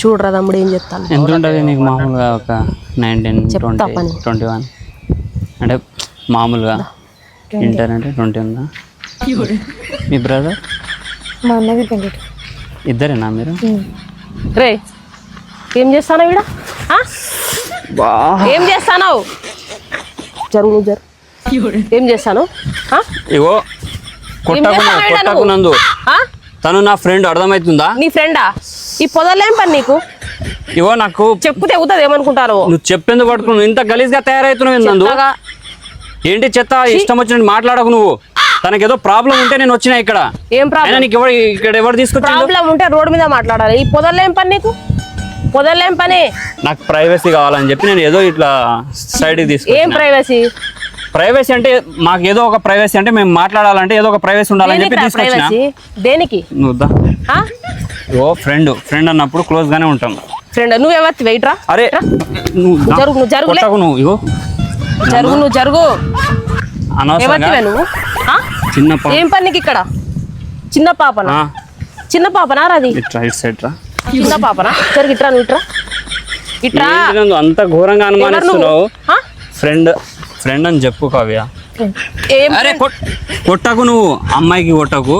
చూడరా తమ్ముడు ఏం చెప్తాను? ఎంత ఉంటుంది నీకు మామూలుగా ఒక నైన్టీన్ ట్వంటీ. ట్వంటీ వన్ అంటే మామూలుగా ఇంటర్ అంటే ట్వంటీ ఉందా? మీ బ్రదర్ మా అన్నది ట్వంటీ ఇద్దరేనా మీరు? రే ఏం చేస్తాను ఈడ? ఆ? ఏం చేస్తాను? జరుగు జరుగు. ఏం చేస్తాను? ఆ? ఇగో ఏం కొట్టకు చేస్తావు ఈడ కొట్టకు నువ్వు? నందు. ఆ? తను నా ఫ్రెండ్ అర్థమవుతుందా? నీ ఫ్రెండా ఈ పొదలేం పని నీకు? ఇగో నాకు చెప్పు తెగుతుంది ఏమనుకుంటారు. నువ్వు చెప్పేందుకు పట్టుకున్నావు ఇంత గలీజ్గా తయారవుతున్నావు ఏంది నందు? చెత్తగా. ఏంటి చెత్త? ఇష్టం వచ్చినట్టు మాట్లాడకు నువ్వు. తనకి ఏదో ప్రాబ్లం ఉంటే నేను వచ్చిన ఇక్కడ. ఏం ప్రాబ్లం? నీకు ఎవరు ఇక్కడ ఎవరు తీసుకొచ్చిండు? ప్రాబ్లం ఉంటే రోడ్డు మీద మాట్లాడాలి. ఈ పొదలేం పని నీకు? పొదలేం పని? నాకు ప్రైవసీ కావాలని చెప్పి నేను ఏదో ఇట్లా సైడ్కి ఏం తీసుకు ప్రైవసీ? ప్రైవసీ అంటే మాకు ఏదో ఒక ప్రైవసీ అంటే మేము మాట్లాడాలంటే ఏదో ఒక ప్రైవసీ ఉండాలని చెప్పి తీసుకొచ్చిన. దేనికి. ఓ ఫ్రెండ్ ఫ్రెండ్ అన్నప్పుడు క్లోజ్ గానే ఉంటాం. ఫ్రెండ్ నువ్వు ఎవరి? వెయిట్రా అరే నువ్వు దా. జరుగు, నువ్వు. కొట్టకు నువ్వు ఇగో. జరుగు నువ్వు జరుగు. అనవసరంగా నువ్వు? చిన్న ఏం పని నీకు ఇక్కడ? చిన్న పాపనా? చిన్న పాపనా రాది ఇట్రా ఇటు సైడ్ రా. చిన్న పాపనా? జరుగు ఇట్రా నువ్వు ఇట్రా. ఇట్రా. అంత ఘోరంగా అనుమానిస్తున్నావు? ఫ్రెండ్ ఫ్రెండ్ అని చెప్పు కావ్య. అరే కొట్టకు నువ్వు. అమ్మాయికి కొట్టకు.